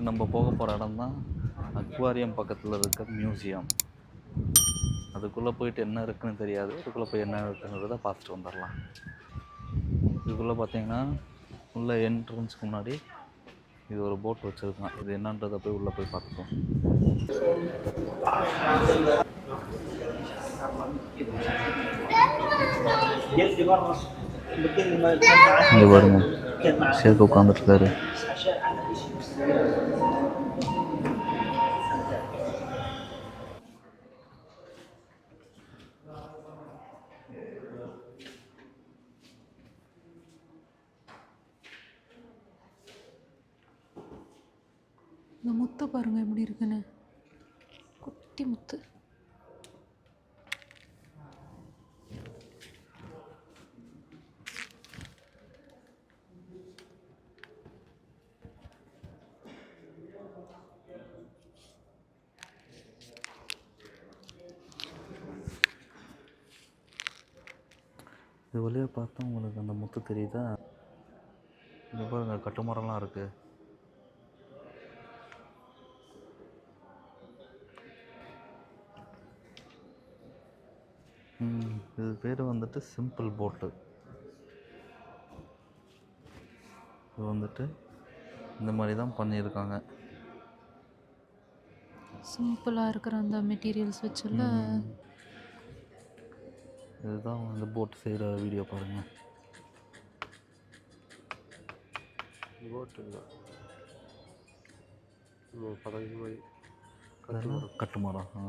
Next நம்ம போக போகிற இடம் தான் அக்வாரியம் பக்கத்தில் இருக்க மியூசியம். அதுக்குள்ளே போயிட்டு என்ன இருக்குன்னு தெரியாது. அதுக்குள்ளே போய் என்ன இருக்குங்கிறத பார்த்துட்டு வந்துடலாம் இதுக்குள்ளே பார்த்தீங்கன்னா உள்ள என்ட்ரன்ஸ்க்கு முன்னாடி இது ஒரு போட் வச்சுருக்கான். இது என்னன்றதை போய் உள்ளே போய் பார்த்துக்கோம் இங்கே பாருங்க. சேர்க்க உட்காந்துட்டு இருக்காரு. இந்த முத்தை பாருங்கள் எப்படி இருக்குன்னு. குட்டி முத்து. இது வழியாக பார்த்தா உங்களுக்கு அந்த முத்து தெரியுதா? இங்கே பாருங்கள் கட்டுமரம்லாம் இருக்குது ம், இது பேர் வந்துட்டு சிம்பிள் போட்டு இது வந்துட்டு இந்த மாதிரி தான் பண்ணியிருக்காங்க. சிம்பிளாக இருக்கிற அந்த மெட்டீரியல்ஸ் வச்சுல இதுதான் இந்த போட் செய்கிற வீடியோ பாருங்கள் போட்டு இல்லை. பதவி மாதிரி. கட்டுமரம் கட்டுமரம் ஆ.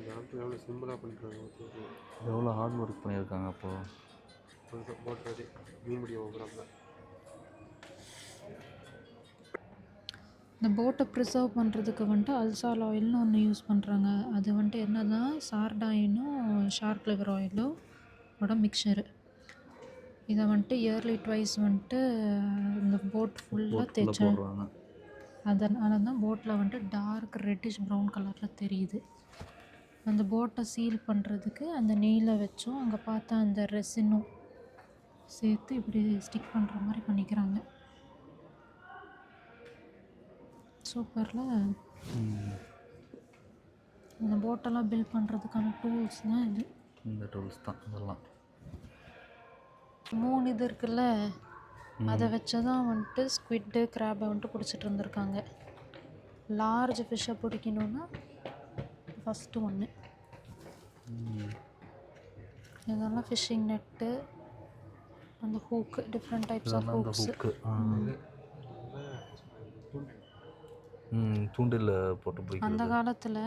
இந்த நாட்டில் எவ்வளோ சிம்பிளாக பண்ணிருக்காங்க எவ்வளோ ஹார்ட் ஒர்க் பண்ணியிருக்காங்க அப்போது போட் மாதிரி மீன் பிடி ப்ரோக்ராமில் இந்த போட்டை ப்ரிசர்வ் பண்ணுறதுக்கு வந்துட்டு அல்சால் ஆயில்னு ஒன்று யூஸ் பண்ணுறாங்க அது வந்துட்டு என்னன்னா சார்டாயினும் ஷார்க் லிவர் ஆயிலும் ஓட மிக்சரு இதை வந்துட்டு இயர்லி ட்வைஸ் வந்துட்டு இந்த போட் ஃபுல்லாக போட்டில் தேய்ச்சா போடுறாங்க. அதனால தான் போட்டில் வந்துட்டு டார்க் ரெட்டிஷ் ப்ரௌன் கலரில் தெரியுது. அந்த போட்டை சீல் பண்ணுறதுக்கு அந்த நெய்யில் வச்சும். அங்கே பார்த்தா அந்த ரெசினும் சேர்த்து இப்படி ஸ்டிக் பண்ணுற மாதிரி பண்ணிக்கிறாங்க. சூப்பரில். அந்த போட்டெல்லாம் பில்ட் பண்ணுறதுக்கான டூல்ஸ் தான் இது. இந்த டூல்ஸ் தான் இதெல்லாம். மூணு இது இருக்குல்ல? அதை வச்சு தான் வந்துட்டு ஸ்குவிட்டு கிராபை வந்துட்டு பிடிச்சிட்டு இருந்திருக்காங்க. லார்ஜ் ஃபிஷ்ஷை பிடிக்கணுன்னா ஃபஸ்ட்டு ஒன்று. இதெல்லாம் ஃபிஷ்ஷிங் நெட்டு அந்த hook different types of hooks தூண்டில் போட்டு அந்த பிடிக்கிறது காலத்தில்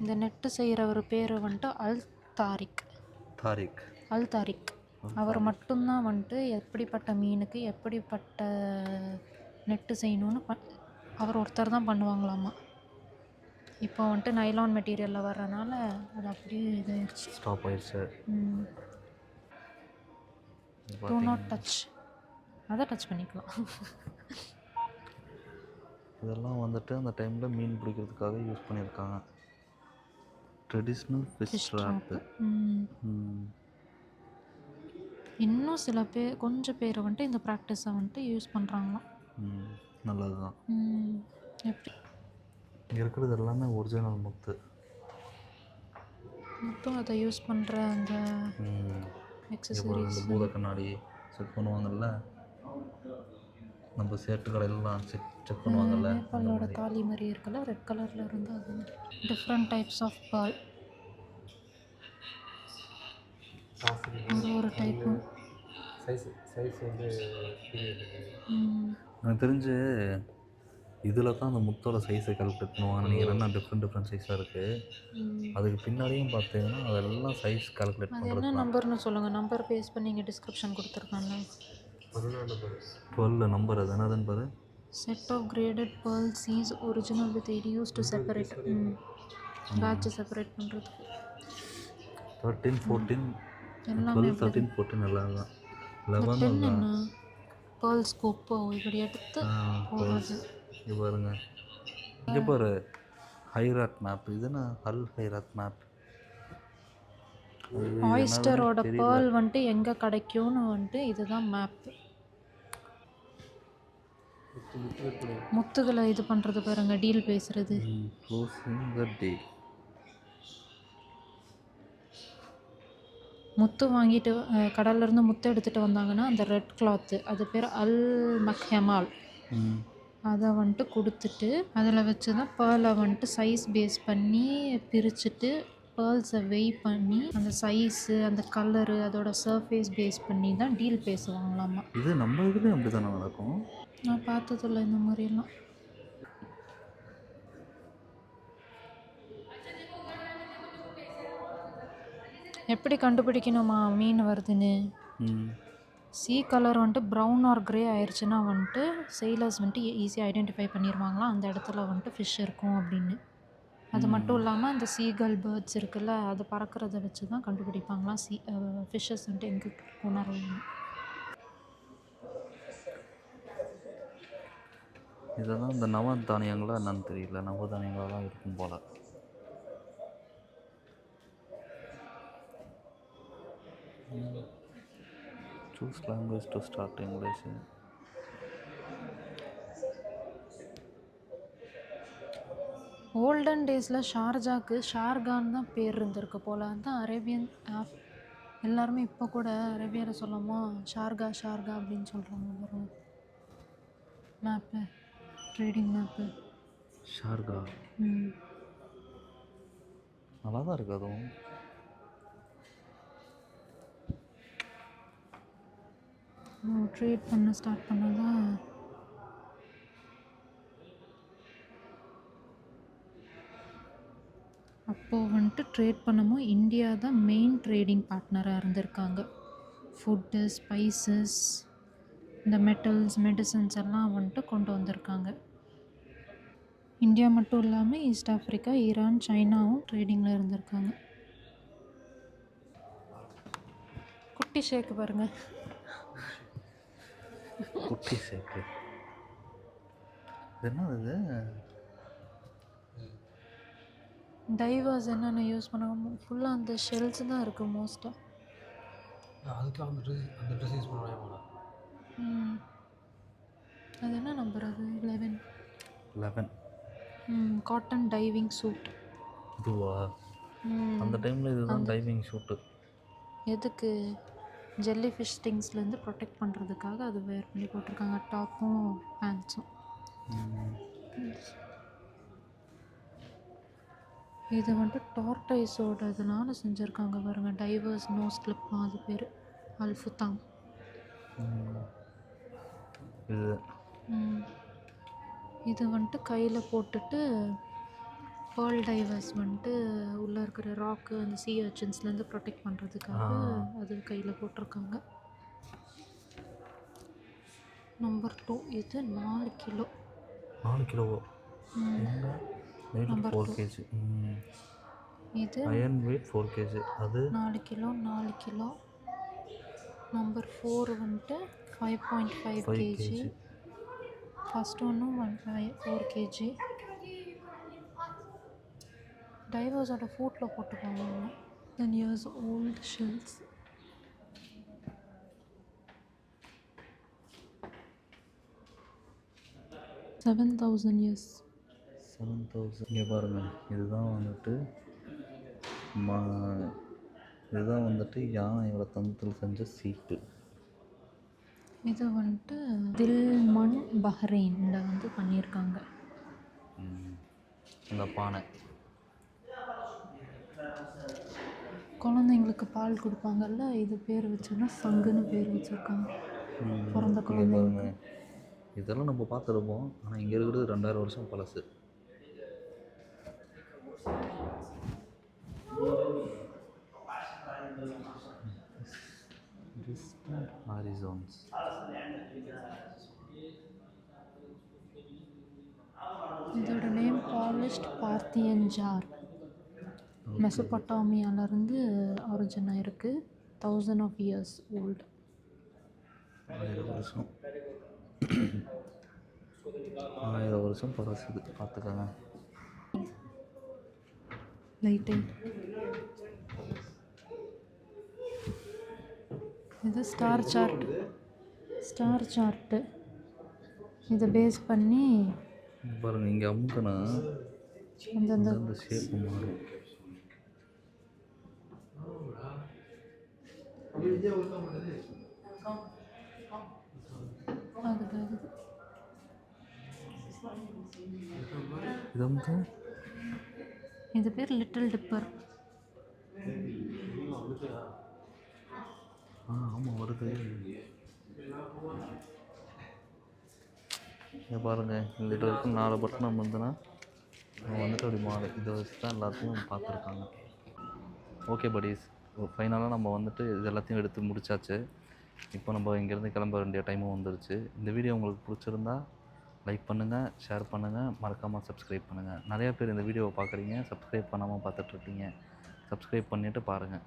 இந்த நெட்டு செய்கிறவர் பேர் வந்துட்டு அல் தாரிக் தாரிக் அல் தாரிக் அவர் மட்டும்தான் வந்துட்டு எப்படிப்பட்ட மீனுக்கு எப்படிப்பட்ட நெட்டு செய்யணும்னு அவர் ஒருத்தர் தான் பண்ணுவாங்களாமா இப்போ வந்துட்டு நைலான் மெட்டீரியலில் வர்றனால அது அப்படியே இதாகிடுச்சு ஸ்டாப் ஆயிடுச்சு டூ நாட் டச் அதை டச் பண்ணிக்கலாம். இதெல்லாம் வந்துட்டு அந்த டைமில் மீன் பிடிக்கிறதுக்காக யூஸ் பண்ணியிருக்காங்க. ட்ரெடிஷ்னல் ஃபிஷ் ட்ராப்பு இன்னும் சில பேர் கொஞ்சம் பேர் வந்துட்டு இந்த ப்ராக்டிஸை வந்துட்டு யூஸ் பண்ணுறாங்களாம் நல்லது தான் எப்படி? இங்கே இருக்கிறது எல்லாமே ஒரிஜினல் முத்து. மொத்தம் அதை யூஸ் பண்ணுற அந்த இந்த பூத கண்ணாடி செக் பண்ணுவாங்கல்ல? நம்ம சேட்டு கடையிலலாம் செக் செக் பண்ணுவாங்கல்ல? மாதிரி. தாலி மாதிரி இருக்குல்ல ரெட் கலரில் இருந்து அது டிஃப்ரெண்ட் டைப்ஸ் ஆஃப் பால் ஒரு ஒரு டைப்பும் சைஸ் சைஸ் வந்து. எனக்கு தெரிஞ்சு இதில் தான் அந்த முத்தோட சைஸை கால்குலேட் பண்ணுவாங்க நினைக்கிறேன் என்ன டிஃப்ரெண்ட் டிஃப்ரெண்ட் சைஸாக இருக்குது அதுக்கு பின்னாடியும் பார்த்தீங்கன்னா அதெல்லாம் சைஸ் கால்குலேட் பண்ணுறது என்ன நம்பர்னு சொல்லுங்கள் நம்பர் பேஸ் பண்ணி இங்கே டிஸ்கிரிப்ஷன் கொடுத்துருக்காங்க. டுவெல் நம்பர் அது. என்னதுன்னு பாரு. Set of graded pearl sieves original with it use to separate batch separate பண்ணுறதுக்கு தேர்ட்டீன் ஃபோர்டீன் எல்லாமே தேர்ட்டீன் ஃபோர்டீன் எல்லாம் தான் லெவன் என்ன? பேர்ல் ஸ்கோப்போ இப்படி எடுத்து போடுறது. இங்கே பாருங்க. இங்கே பாரு ஹைராத் மேப் இது என்ன? ஹல் ஹைராத் மேப் ஆயிஸ்டரோட. பேர்ல் வந்துட்டு எங்கே கிடைக்கும்னு வந்துட்டு இதுதான் எப்படி முத்துகளை இது பண்ணுறது பாருங்க டீல் பேசுறது. முத்து வாங்கிட்டு அஹ், கடல்ல இருந்து முத்து எடுத்துகிட்டு வந்தாங்கன்னா அந்த ரெட் கிளாத்து அது பேர் அல் மக்ஹமால் ம். அதை வந்துட்டு கொடுத்துட்டு அதில் வச்சு தான் பேர்லை வந்துட்டு சைஸ் பேஸ் பண்ணி பிரிச்சுட்டு பேர்ல்ஸை வெய் பண்ணி அந்த சைஸு அந்த கலரு அதோட சர்ஃபேஸ் பேஸ் பண்ணி தான் டீல் பேசுவாங்களாமா. இது நம்ம இதுலேயும் அப்படி தானே நடக்கும்? நான் பார்த்ததில்ல இந்த மாதிரியெல்லாம். எப்படி கண்டுபிடிக்கணுமா? மீன் வருதுன்னு. சீ கலர் வந்துட்டு ப்ரௌன் ஆர் கிரே ஆயிடுச்சுன்னா வந்துட்டு செயிலர்ஸ் வந்துட்டு ஈஸியாக ஐடென்டிஃபை பண்ணிடுவாங்களாம் அந்த இடத்துல வந்துட்டு ஃபிஷ் இருக்கும் அப்படின்னு. அது மட்டும் இல்லாமல் அந்த சீகல் பேர்ட்ஸ் இருக்குல்ல அது பறக்கிறத வச்சு தான் கண்டுபிடிப்பாங்களாம் சீ ஃபிஷ்ஷஸ் வந்துட்டு எங்கே உணர்வாங்க இதெல்லாம் இந்த நவதானியங்களா என்னன்னு தெரியல. நவதானியங்களாக தான் இருக்கும் போல். Choose language to start English olden டேஸில் ஷார்ஜாக்கு ஷார்கான் தான் பேர் இருந்திருக்கு போல். அதுதான் அரேபியன் ஆப் எல்லாருமே இப்போ கூட அரேபியாவில் சொல்லாமா ஷார்கா ஷார்கா அப்படின்னு சொல்கிறாங்க பாருங்க மேப்பு ட்ரேடிங் மேப்பு ஷார்கா? ம். நல்லா தான் இருக்கு அதுவும். ட்ரேட் பண்ண ஸ்டார்ட் பண்ணதான் அப்போது வந்துட்டு ட்ரேட் பண்ணமும் இந்தியா தான் மெயின் ட்ரேடிங் பார்ட்னராக இருந்திருக்காங்க. ஃபுட்டு ஸ்பைசஸ் இந்த மெட்டல்ஸ் மெடிசன்ஸ் எல்லாம் வந்துட்டு கொண்டு வந்திருக்காங்க. இந்தியா மட்டும் இல்லாமல் ஈஸ்ட் ஆஃப்ரிக்கா ஈரான் சைனாவும் ட்ரேடிங்கில் இருந்திருக்காங்க. குட்டி ஷேக்கு பாருங்கள் குட்டி சேக்கு. இது என்னது இது? டைவர்ஸ் என்னென்ன யூஸ் பண்ணுவாங்க ஃபுல்லாக அந்த ஷெல்ஸ் தான் இருக்குது மோஸ்ட்டாக அதுக்கெலாம் அந்த ட்ரெஸ் அந்த ட்ரெஸ் யூஸ் பண்ணுவாங்க அது என்ன நம்பர் அது? Eleven eleven cotton diving suit இதுவா? அந்த டைமில் இதுதான் டைவிங் ஷூட்டு எதுக்கு? ஜெல்லி ஃபிஷ் ஸ்டிங்ஸ்லேருந்து ப்ரொடெக்ட் பண்ணுறதுக்காக அது வேர் பண்ணி போட்டிருக்காங்க. டாப்பும் பேண்ட்ஸும் இது வந்துட்டு டார்டைஸோட இதனால செஞ்சுருக்காங்க பாருங்க. டைவர்ஸ் நோஸ் கிளிப் அது பேர். அல்ஃபுதாம். இது வந்துட்டு கையில் போட்டுட்டு பேர்ல் டைவர்ஸ் வந்துட்டு உள்ளே இருக்கிற ராக்கு அந்த சீ அர்ச்சன்ஸ்லேருந்து ப்ரொடெக்ட் பண்ணுறதுக்காக அது கையில் போட்டிருக்காங்க. நம்பர் டூ இது நாலு கிலோ. நாலு கிலோவோ? Number four. கேஜி இது அயன் வெயிட் ஃபோர் கேஜி அது? நாலு கிலோ நாலு கிலோ. நம்பர் ஃபோர் வந்துட்டு five point five KG first ஒன்றும் ஒன் ஃபைவ் ஃபோர் கேஜி டைவர்ஸோட ஃபுட்டில் போட்டுக்கோங்க ten years old shells seven thousand years seven thousand இங்கே பாருங்கள் இதுதான் வந்துட்டு மா இதுதான் வந்துட்டு யானையோட தந்தத்தில் செஞ்ச சீட்டு. இது வந்துட்டு தில்மன் பஹ்ரைனில் வந்து பண்ணியிருக்காங்க. ம். இந்த பானை. குழந்தைங்களுக்கு பால் கொடுப்பாங்கல்ல இது பேர் வச்சோன்னா சங்குன்னு பேர் வச்சுருக்காங்க. பிறந்த பாருங்க. இதெல்லாம் நம்ம பார்த்துருப்போம். ஆனால் இங்கே இருக்கிறது ரெண்டாயிரம் வருஷம் பழசு. Horizons. இதோட நேம் பாலிஷ்ட் பார்த்தியன் ஜார் மெசபட்டாமியாலேருந்து ஆரிஜின் ஆயிருக்கு தௌசண்ட் ஆஃப் இயர்ஸ் ஓல்டு ஆயிரம் வருஷம். ஆயிரம் வருஷம் பழசுது பார்த்துக்கோங்க. லைட்டு இது ஸ்டார் சார்ட் ஸ்டார் சார்ட்டு இதை பேஸ் பண்ணி இங்க பாருங்க இங்கே அமுக்குனா அந்த ஷேப் மாறும். வந்து இது பேர் லிட்டில் டிப்பர் ஆ ஆமாம் வருது இங்க பாருங்க இதில் இருக்கும் நாலு பட்டன் நம்ம வந்துன்னா நம்ம வந்துட்டு அப்படி மாறு. இதை வச்சு தான் எல்லாத்தையும் பார்த்துருக்காங்க. Okay buddies. ஃபைனலாக நம்ம வந்துட்டு இது எல்லாத்தையும் எடுத்து முடிச்சாச்சு. இப்போ நம்ம இங்கேருந்து கிளம்ப வேண்டிய டைமும் வந்துருச்சு. இந்த வீடியோ உங்களுக்கு பிடிச்சிருந்தா லைக் பண்ணுங்கள் ஷேர் பண்ணுங்கள் மறக்காமல் சப்ஸ்கிரைப் பண்ணுங்கள் நிறையா பேர் இந்த வீடியோவை பார்க்குறீங்க சப்ஸ்கிரைப் பண்ணாமல் பார்த்துட்ருக்கீங்க சப்ஸ்கிரைப் பண்ணிவிட்டு பாருங்கள்